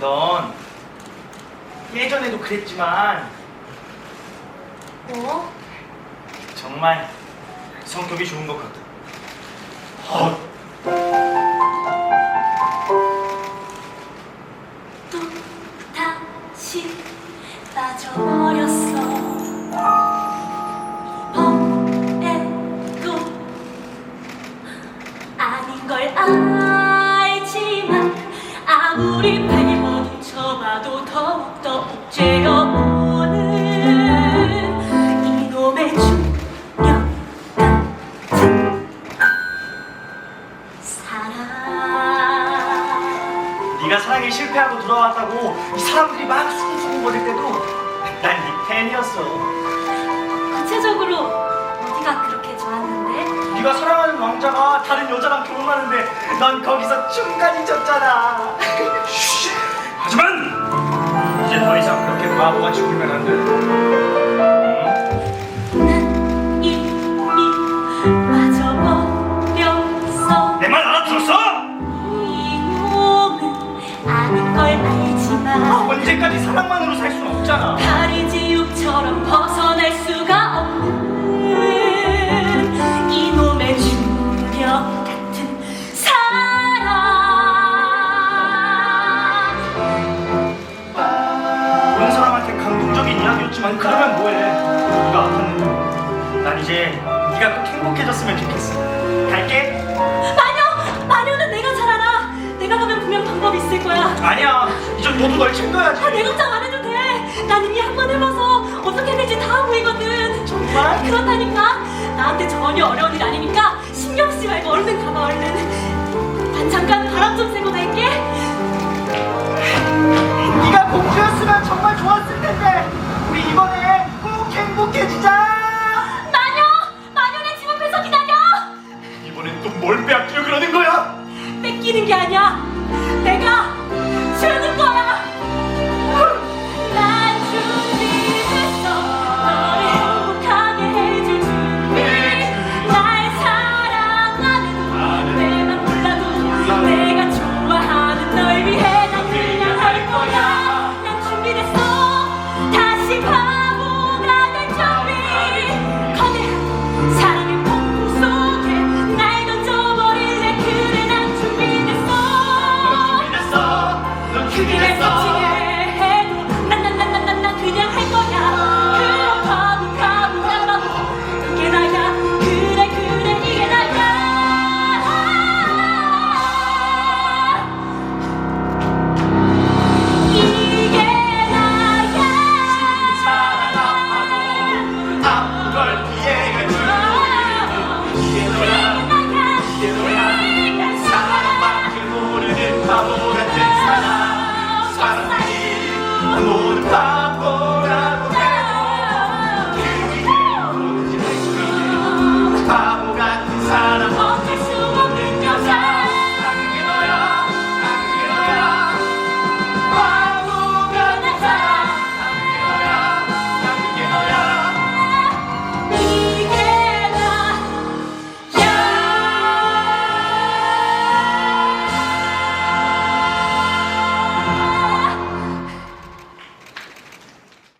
넌 예전에도 그랬지만 뭐? 정말 성격이 좋은 것 같아. 어, 또 다시 빠져버렸어 이번에도 아닌 걸 알지만 아무리 네가 사랑에 실패하고 돌아왔다고 이 사람들이 막 수근수근거릴 때도 난네 팬이었어. 구체적으로 어디가 그렇게 좋았는데? 네가 사랑하는 왕자가 다른 여자랑 결혼하는데 넌 거기서 중간이 졌잖아. 하지만 이제 더 이상 그렇게 바보같이 울면 안 돼. 응? 난 이미 빠져버렸어 내 말 알아들었어? 알지만 언제까지 사랑만으로 살 수는 없잖아. 파리지옥처럼 벗어날 수가 없는 이놈의 중력 같은 사랑 모르는 사람한테 감동적인 이야기였지만 그러면 뭐해? 네가 아팠는데 난 이제 네가 꼭 행복해졌으면 좋겠어. 갈게. 모든 걸 챙겨야지. 아, 내 걱정 안 해도 돼. 난 이미 한 번 해봐서 어떻게 될지 다 알고 있거든 정말? 그렇다니까. 나한테 전혀 어려운 일 아니니까 신경 쓰지 말고 얼른 가봐 얼른. 난 잠깐 바람 좀 쐬고 갈게. 네가 공주였으면 정말 좋았을 텐데. 우리 이번에 꼭 행복해지자. 마녀! 마녀네 집 앞에서 기다려! 이번엔 또 뭘 빼앗기려 그러는 거야? 뺏기는 게 아니라